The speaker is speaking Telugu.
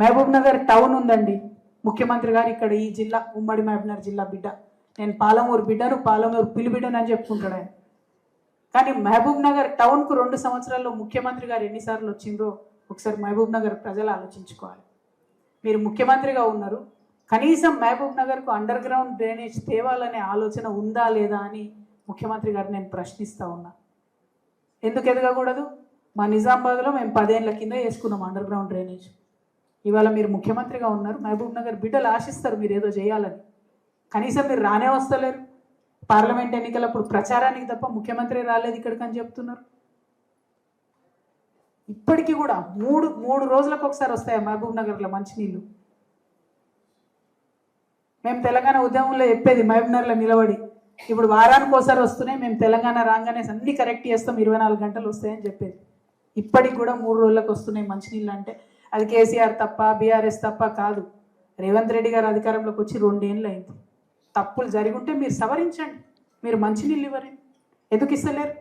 మహబూబ్ నగర్ టౌన్ ఉందండి. ముఖ్యమంత్రి గారు ఇక్కడ ఈ జిల్లా ఉమ్మడి మహబూబ్ నగర్ జిల్లా బిడ్డ. నేను పాలమూరు బిడ్డను పాలమూరు పిల్లి అని చెప్పుకుంటాడు ఆయన. కానీ మహబూబ్ నగర్ టౌన్కు రెండు సంవత్సరాల్లో ముఖ్యమంత్రి గారు ఎన్నిసార్లు వచ్చిందో ఒకసారి మహబూబ్ నగర్ ప్రజలు ఆలోచించుకోవాలి. మీరు ముఖ్యమంత్రిగా ఉన్నారు. కనీసం మహబూబ్ నగర్కు అండర్ గ్రౌండ్ డ్రైనేజ్ తేవాలనే ఆలోచన ఉందా లేదా అని ముఖ్యమంత్రి గారు నేను ప్రశ్నిస్తూ ఉన్నా. ఎందుకు ఎదగకూడదు? మా నిజామాబాద్లో మేము పదేళ్ళ కింద వేసుకున్నాం అండర్ గ్రౌండ్ డ్రైనేజ్. ఇవాళ మీరు ముఖ్యమంత్రిగా ఉన్నారు మహబూబ్ నగర్ బిడ్డలు ఆశిస్తారు మీరు ఏదో చేయాలని. కనీసం మీరు రానే వస్తలేరు. పార్లమెంట్ ఎన్నికలప్పుడు ప్రచారానికి తప్ప ముఖ్యమంత్రి రాలేదు ఇక్కడికి అని చెప్తున్నారు. ఇప్పటికీ కూడా మూడు మూడు రోజులకు ఒకసారి వస్తాయి మహబూబ్ నగర్లో మంచినీళ్ళు? మేము తెలంగాణ ఉద్యమంలో చెప్పేది మహబూబ్ నగర్లో నిలబడి ఇప్పుడు వారానికి ఒకసారి వస్తున్నాయి మేము తెలంగాణ రాగానే అన్ని కరెక్ట్ చేస్తాం ఇరవై నాలుగు గంటలు వస్తాయని చెప్పేది. ఇప్పటికి కూడా మూడు రోజులకు వస్తున్నాయి మంచినీళ్ళు అంటే అది కేసీఆర్ తప్ప బీఆర్ఎస్ తప్ప కాదు. రేవంత్ రెడ్డి గారు అధికారంలోకి వచ్చి రెండేళ్ళు అయింది. తప్పులు జరిగి ఉంటే మీరు సవరించండి. మీరు మంచినీళ్ళు ఇవ్వరు. ఎందుకు ఇస్తలేరు?